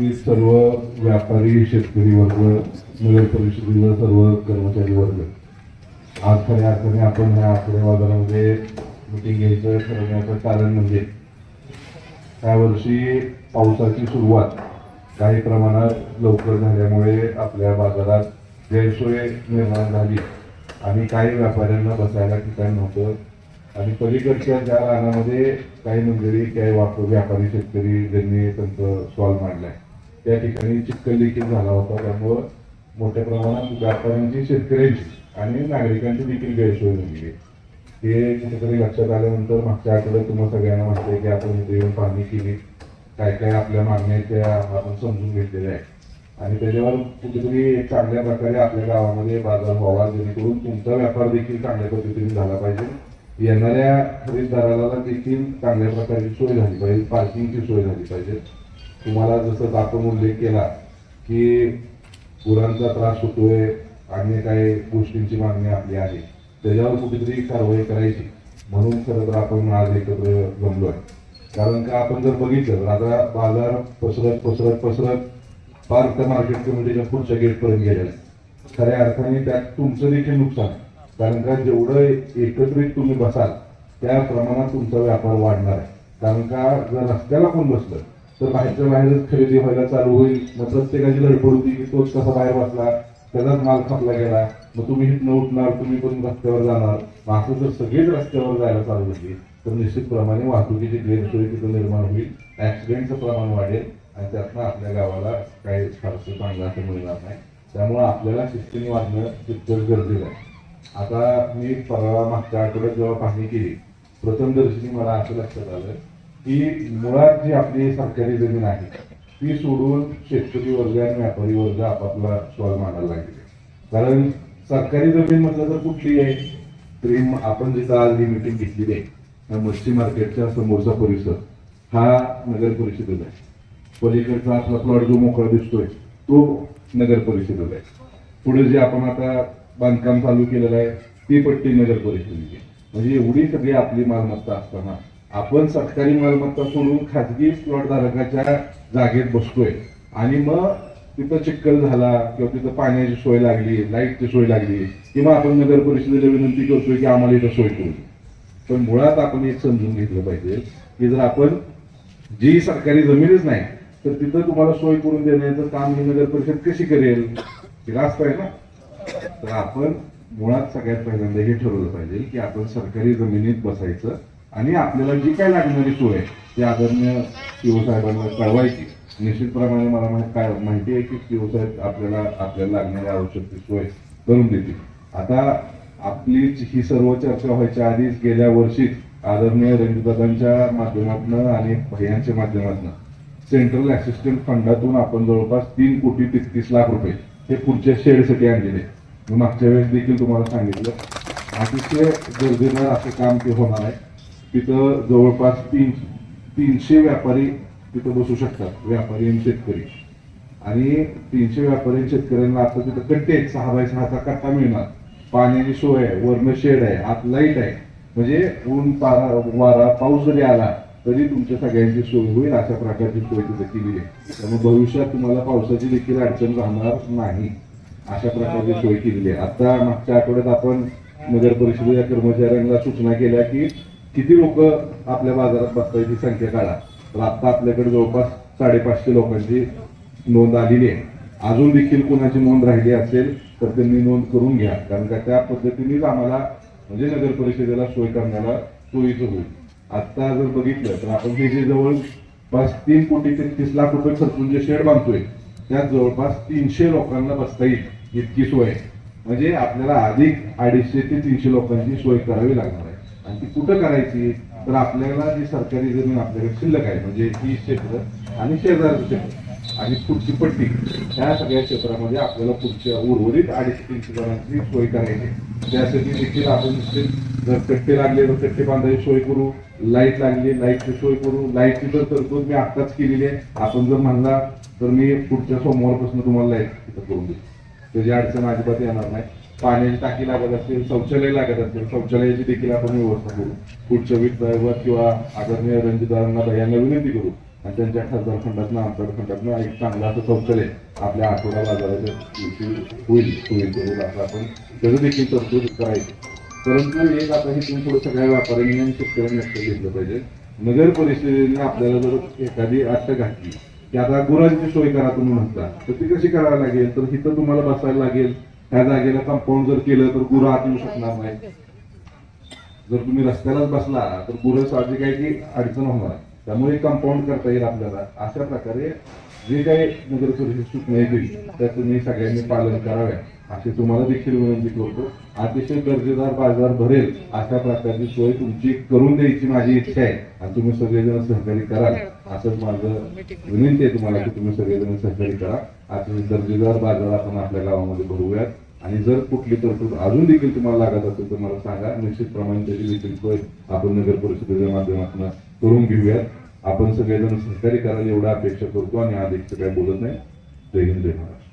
उपस्थित सर्व व्यापारी शेतकरी वर्ग नगर परिषदेचा सर्व कर्मचारी वर्ग आज खऱ्या अर्थाने आपण ह्या आठवड्या बाजारामध्ये मिटिंग घ्यायचं ठरवण्याचं कारण म्हणजे या वर्षी पावसाची सुरुवात काही प्रमाणात लवकर झाल्यामुळे आपल्या बाजारात गैरसोय निर्माण झाली. आणि काही व्यापाऱ्यांना बसायला ठिकाण नव्हतं. आणि पलीकडच्या ज्या रानामध्ये काही मंडळी काही वापर व्यापारी शेतकरी ज्यांनी त्यांचं स्टॉल मांडलाय. त्या ठिकाणी चिक्कल देखील झाला होता. त्यामुळं मोठ्या प्रमाणात व्यापाऱ्यांची शेतकऱ्यांची आणि नागरिकांची देखील गैरसोय झाली आहे. हे कुठेतरी लक्षात आल्यानंतर मागच्या आठवड्यात तुम्हाला सगळ्यांना म्हटलंय की आपण इथे येऊन पाहणी केली. काय काय आपल्या मागण्या त्या आपण समजून घेतलेल्या आहे आणि त्याच्यावर कुठेतरी एक चांगल्या प्रकारे आपल्या गावामध्ये बाजार व्हावा जेणेकरून तुमचा व्यापार देखील चांगल्या पद्धतीने झाला पाहिजे. येणाऱ्या खरेदीदाराला देखील चांगल्या प्रकारची सोय झाली पाहिजे पार्किंगची सोय झाली पाहिजे. तुम्हाला जसं आपण उल्लेख केला की गुरांचा त्रास होतोय आणि काही गोष्टींची मागणी आपली आहे. त्याच्यावर कुठेतरी कारवाई करायची. म्हणून खरं तर आपण आज एकत्र जमलो आहे कारण का आपण जर बघितलं तर आता बाजार पसरत पसरत पसरत फार त्या मार्केट कमिटीच्या पुढच्या गेटपर्यंत गेलेला आहे खऱ्या अर्थाने त्यात तुमचं देखील नुकसान कारण का जेवढं एकत्रित तुम्ही बसाल त्या प्रमाणात तुमचा व्यापार वाढणार आहे. कारण का जर रस्त्याला कोण बसलं तर बाहेरच्या बाहेरच खरेदी व्हायला चालू होईल मग प्रत्येकाची धडपड होती की तोच कसा बाहेर बसला त्याचाच माल खपला गेला मग तुम्ही हिथनं उठणार तुम्ही पण रस्त्यावर जाणार. मग असं जर सगळेच रस्त्यावर जायला चालू झाली तर निश्चितप्रमाणे वाहतुकीची गैरसोय तिथं निर्माण होईल ऍक्सिडेंटचं प्रमाण वाढेल आणि त्यातनं आपल्या गावाला काही फारसं चांगलं असं मिळणार नाही. त्यामुळं आपल्याला शिस्तीने वागणं तितकंच गरजेचं आहे. आता मी परवा मागच्या आठवड्यात जेव्हा पाहणी केली प्रथमदर्शनी मला असं लक्षात आलं की मुळात जी आपली सरकारी जमीन आहे ती सोडून शेतकरी वर्ग आणि व्यापारी वर्ग आपापला स्टॉल मांडायला लागले कारण सरकारी जमीन म्हटलं तर कुठली आहे? तरी आपण जिथं आज ही मिटिंग घेतलेली आहे त्या मच्छी मार्केटच्या समोरचा परिसर हा नगर परिषदेचा आहे. पलीकडचा आपला प्लॉट जो मोकळा दिसतोय तो नगर परिषदेचा आहे. पुढे जे आपण आता बांधकाम चालू केलेलं आहे ती पट्टी नगर परिषदेची आहे. म्हणजे एवढी सगळी आपली मालमत्ता असताना आपण सरकारी मालमत्ता सोडून खाजगी प्लॉट धारकाच्या जागेत बसतोय. आणि मग तिथं चिखल झाला किंवा तिथं पाण्याची सोय लागली लाईटची सोय लागली किंवा आपण नगर परिषदेला विनंती करतोय की आम्हाला इथं सोय करू. पण मुळात आपण एक समजून घेतलं पाहिजे की जर आपण जी सरकारी जमीनच नाही तर तिथं तुम्हाला सोय करून देण्याचं काम ही नगर परिषद कशी करेल? रास्त आहे ना? तर आपण मुळात सगळ्यात पहिल्यांदा हे ठरवलं पाहिजे की आपण सरकारी जमिनीत बसायचं आणि आपल्याला जी काय लागणारी सोय आहे ती आदरणीय शिवसाहेबांना कळवायची. निश्चितप्रमाणे मला काय माहिती आहे की शिवसाहेब आपल्याला आपल्याला लागणारी आवश्यक ती सोय करून देतील. आता आपली ही सर्व चर्चा व्हायच्या आधीच गेल्या वर्षीच आदरणीय रणजितदादांच्या माध्यमातून आणि भैयांच्या माध्यमातून सेंट्रल असिस्टंट फंडातून आपण जवळपास तीन कोटी तेहतीस लाख रुपये हे पुढच्या शेडसाठी आणलेले मी मागच्या वेळेस देखील तुम्हाला सांगितलं अतिशय गरजेनं असं काम ते होणार आहे. तिथं जवळपास तीन तीनशे व्यापारी तिथं बसू शकतात व्यापारी आणि शेतकरी. आणि तीनशे व्यापारी आणि शेतकऱ्यांना आता तिथं कट्टे आहेत सहा बाय सहाचा कट्टा मिळणार. पाण्याची सोय आहे वर्ण शेड आहे आत लाइट आहे. म्हणजे ऊन पारा वारा पाऊस जरी आला तरी तुमच्या सगळ्यांची सोय होईल अशा प्रकारची सोय तिथे केली आहे. त्यामुळे भविष्यात तुम्हाला पावसाची देखील अडचण राहणार नाही अशा प्रकारची सोय केलेली आहे. आता मागच्या आठवड्यात आपण नगर परिषदेच्या कर्मचाऱ्यांना सूचना केल्या की किती लोक आपल्या बाजारात बसतायची संख्या काढा. तर आता आपल्याकडे जवळपास साडेपाचशे लोकांची नोंद आलेली आहे. अजून देखील कोणाची नोंद राहिली असेल तर त्यांनी नोंद करून घ्या. कारण का त्या पद्धतीनेच आम्हाला म्हणजे नगर परिषदेला सोय करण्याला सोयीचं होईल. आता जर बघितलं तर आपण हे जे जवळपास तीन कोटी तेहतीस लाख रुपये खर्चून जे शेड बांधतोय त्यात जवळपास तीनशे लोकांना बसता येईल इतकी सोय म्हणजे आपल्याला अधिक अडीचशे ते तीनशे लोकांची सोय करावी लागणार आहे. आणि ती कुठं करायची? तर आपल्याला जी सरकारी जमीन आपल्याकडे शिल्लक आहे म्हणजे ही क्षेत्र आणि शेजारचं क्षेत्र आणि पुढची पट्टी ह्या सगळ्या क्षेत्रामध्ये आपल्याला पुढच्या उर्वरित अडीचशे तीनशे जणांची सोय करायची. त्यासाठी देखील आपण जर कट्टे लागले तर कट्टे बांधायची सोय करू लाइट लागली लाईटची सोय करू लाईटची तर तरतूद मी आत्ताच केलेली आहे. आपण जर म्हणला तर मी पुढच्या सोमवारपासून तुम्हाला लाइट तिथं करून देईल त्याची अडचण अजिबात येणार नाही. पाण्याची टाकी लागत असेल शौचालय लागत असेल शौचालयाची देखील आपण व्यवस्था करू. पुढच्या वित्त किंवा आदरणीय रणजितदारांना यांना विनंती करू. आणि त्यांच्या खासदार फंडातनं आमदार फंडातनं एक चांगला असं शौचालय आपल्या आठवडा बाजाराच्या दिवशी होईल होईल होईल असं आपण त्याचं देखील तरतूद करायची परंतु एक आता इथून पुढे सगळ्या व्यापाऱ्यांनी आणि शेतकऱ्यांनी लक्ष घेतलं पाहिजे. नगर परिषदेने आपल्याला जर एखादी अट घातली की आता गुरांची सोय करा तुम्ही म्हणता तर ती कशी करावी लागेल? तर इथं तुम्हाला बसायला लागेल. त्या जागेला कंपाऊंड जर केलं तर गुरं आत येऊ शकणार नाही. जर तुम्ही रस्त्यालाच बसला तर गुरं साहजिक आहे की अडचण होणार. त्यामुळे कंपाऊंड करता येईल आपल्याला. अशा प्रकारे जे काही नगर परिषद सूचना येतील त्या तुम्ही सगळ्यांनी पालन करावे अशी तुम्हाला देखील विनंती करतो. अतिशय दर्जेदार बाजार भरेल अशा प्रकारची सोय तुमची करून द्यायची माझी इच्छा आहे आणि तुम्ही सगळेजण सहकारी कराल असंच माझं विनंती आहे तुम्हाला की तुम्ही सगळेजण सहकारी करा. अतिशय दर्जेदार बाजार आपण आपल्या गावामध्ये भरूयात आणि जर कुठली तरतूद अजून देखील तुम्हाला लागत असेल तर मला सांगा. निश्चितप्रमाणे त्याची देखील सोय आपण नगर परिषदेच्या माध्यमातून करून घेऊयात. आपण सगळेजण सहकार्य करायला एवढा अपेक्षा करतो आणि अधिक काही बोलत नाही जय हिंद जय महाराष्ट्र.